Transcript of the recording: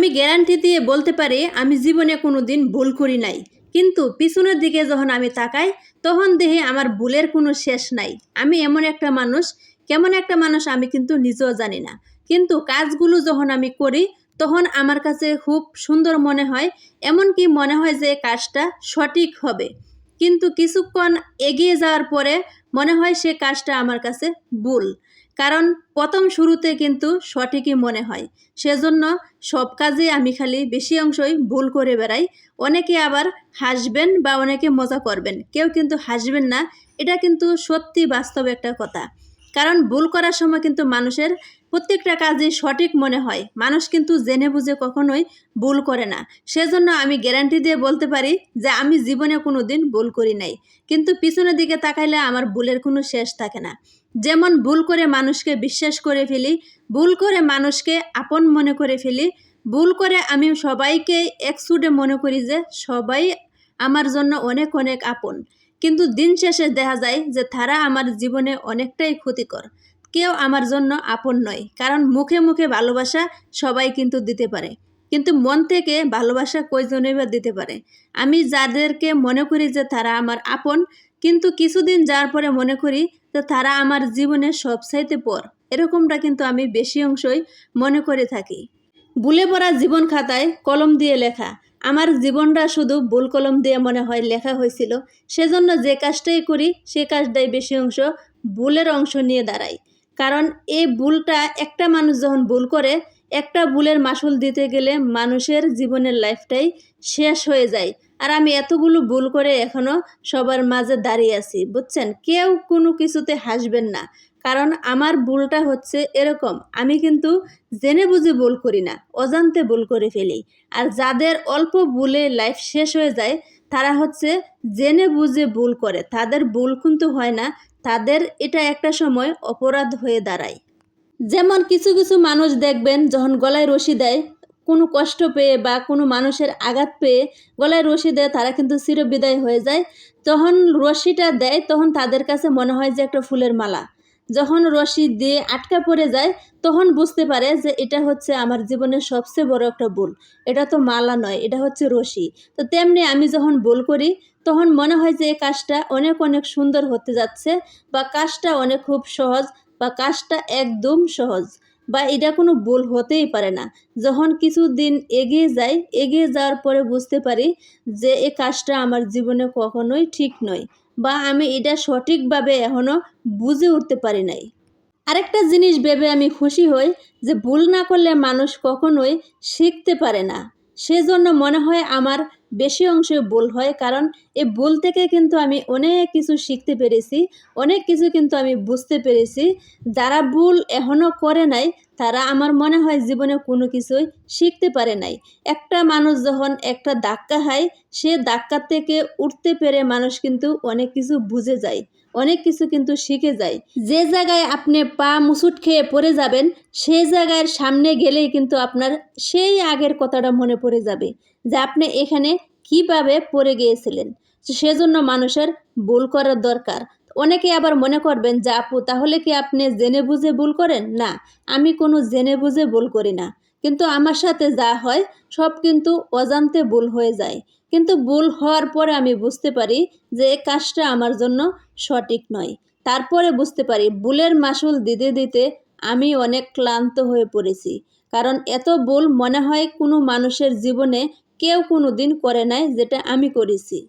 আমি গ্যারান্টি দিয়ে বলতে পারি, আমি জীবনে কোনো দিন ভুল করি নাই। কিন্তু পিছনের দিকে যখন আমি তাকাই, তখন দেখি আমার ভুলের কোনো শেষ নাই। আমি এমন একটা মানুষ, কেমন একটা মানুষ আমি কিন্তু নিজেও জানি না। কিন্তু কাজগুলো যখন আমি করি, তখন আমার কাছে খুব সুন্দর মনে হয়, এমনকি মনে হয় যে কাজটা সঠিক হবে। কিন্তু কিছুক্ষণ এগিয়ে যাওয়ার পরে মনে হয় সে কাজটা আমার কাছে ভুল। কারণ প্রথম শুরুতে কিন্তু সঠিকই মনে হয়। সেজন্য সব কাজে আমি খালি বেশি অংশই ভুল করে বেড়াই। অনেকে আবার হাসবেন বা অনেকে মজা করবেন। কেউ কিন্তু হাসবেন না। এটা কিন্তু সত্যি বাস্তব একটা কথা। কারণ ভুল করার সময় কিন্তু মানুষের প্রত্যেকটা কাজে সঠিক মনে হয়। মানুষ কিন্তু জেনে বুঝে কখনোই ভুল করে না। সেজন্য আমি গ্যারান্টি দিয়ে বলতে পারি যে আমি জীবনে কোনো দিন ভুল করি নাই। কিন্তু পিছনের দিকে তাকাইলে আমার ভুলের কোনো শেষ থাকে না। যেমন ভুল করে মানুষকে বিশ্বাস করে ফেলি, ভুল করে মানুষকে আপন মনে করে ফেলি, ভুল করে আমি সবাইকে একসুডে মনে করি যে সবাই আমার জন্য অনেক অনেক আপন। কিন্তু দিন শেষে দেখা যায় যে তারা আমার জীবনে অনেকটাই ক্ষতিকর। কেউ আমার জন্য আপন নয়, কারণ মুখে মুখে ভালোবাসা সবাই কিন্তু দিতে পারে। কিন্তু মন থেকে ভালোবাসা কয়জনই বা দিতে পারে? আমি যাদেরকে মনে করি যে তারা আমার আপন, কিন্তু কিছুদিন যাওয়ার পরে মনে করি যে তারা আমার জীবনের সবচাইতে পর। এরকমটা কিন্তু আমি বেশি অংশই মনে করে থাকি। ভুলে পড়া জীবন খাতায় কলম দিয়ে লেখা। আমার জীবনটা শুধু ভুল কলম দিয়ে মনে হয় লেখা হয়েছিল। সেজন্য যে কাজটাই করি, সে কাজটাই বেশি অংশ ভুলের অংশ নিয়ে দাঁড়ায়। কারণ এই ভুলটা একটা মানুষ যখন ভুল করে, একটা ভুলের মাসুল দিতে গেলে মানুষের জীবনের লাইফটাই শেষ হয়ে যায়। আর আমি এতগুলো ভুল করে এখনও সবার মাঝে দাঁড়িয়ে আছি, বুঝছেন? কেউ কোনো কিছুতে হাসবেন না। কারণ আমার ভুলটা হচ্ছে এরকম, আমি কিন্তু জেনে বুঝে ভুল করি না, অজান্তে ভুল করে ফেলি। আর যাদের অল্প ভুলে লাইফ শেষ হয়ে যায়, তারা হচ্ছে জেনে বুঝে ভুল করে, তাদের ভুল কিন্তু হয় না তাদের এটা একটা সময় অপরাধ হয়ে দাঁড়ায়। যেমন কিছু কিছু মানুষ দেখবেন যখন গলায় রশি দেয়, কোনো কষ্ট পেয়ে বা কোনো মানুষের আঘাত পেয়ে গলায় রশি দেয়, তারা কিন্তু চিরবিদায় হয়ে যায়। তখন রশিটা দেয়, তখন তাদের কাছে মনে হয় যে একটা ফুলের মালা। যখন রশি দিয়ে আটকা পড়ে যায়, তখন বুঝতে পারে যে এটা হচ্ছে আমার জীবনের সবচেয়ে বড় একটা ভুল। এটা তো মালা নয়, এটা হচ্ছে রশি। তো তেমনি আমি যখন ভুল করি, তখন মনে হয় যে এই কাজটা অনেক অনেক সুন্দর হতে যাচ্ছে বা কাজটা অনেক খুব সহজ বা কাজটা একদম সহজ বা এটা কোনো ভুল হতেই পারে না। যখন কিছু দিন এগিয়ে যাই, এগিয়ে যাওয়ার পরে বুঝতে পারি যে এই কাজটা আমার জীবনে কখনোই ঠিক নয়। বা আমি এটা সঠিকভাবে এখনও বুঝে উঠতে পারি নাই। আরেকটা জিনিস ভেবে আমি খুশি হই যে ভুল না করলে মানুষ কখনোই শিখতে পারে না। সেজন্য মনে হয় আমার বেশি অংশে ভুল হয়, কারণ এই ভুল থেকে কিন্তু আমি অনেক কিছু শিখতে পেরেছি, অনেক কিছু কিন্তু আমি বুঝতে পেরেছি। যারা ভুল এখনও করে নাই, তারা আমার মনে হয় জীবনে কোনো কিছুই শিখতে পারে নাই। একটা মানুষ যখন একটা ধাক্কা খায়, সে ধাক্কা থেকে উঠতে পেরে মানুষ কিন্তু অনেক কিছু বুঝে যায়। অনেক কিছু কিন্তু শিখে যায়। যে জায়গায় আপনি পা মুসুট খেয়ে পড়ে যাবেন সেই জায়গার সামনে গেলেই কিন্তু আপনার সেই আগের কথাটা মনে পড়ে যাবে যে আপনি এখানে কীভাবে পড়ে গিয়েছিলেন। সেজন্য মানুষের ভুল করার দরকার। অনেকে আবার মনে করবেন যে, আপু, তাহলে কি আপনি জেনে বুঝে ভুল করেন? না, আমি কোনো জেনে বুঝে ভুল করি না। কিন্তু আমার সাথে যা হয়, সব কিন্তু অজান্তে ভুল হয়ে যায়। কিন্তু ভুল হওয়ার পরে আমি বুঝতে পারি যে কাজটা আমার জন্য সঠিক নয়। তারপরে বুঝতে পারি ভুলের মাসুল দিতে দিতে আমি অনেক ক্লান্ত হয়ে পড়েছি। কারণ এত ভুল মনে হয় কোনো মানুষের জীবনে কেউ কোনো দিন করে নাই যেটা আমি করেছি।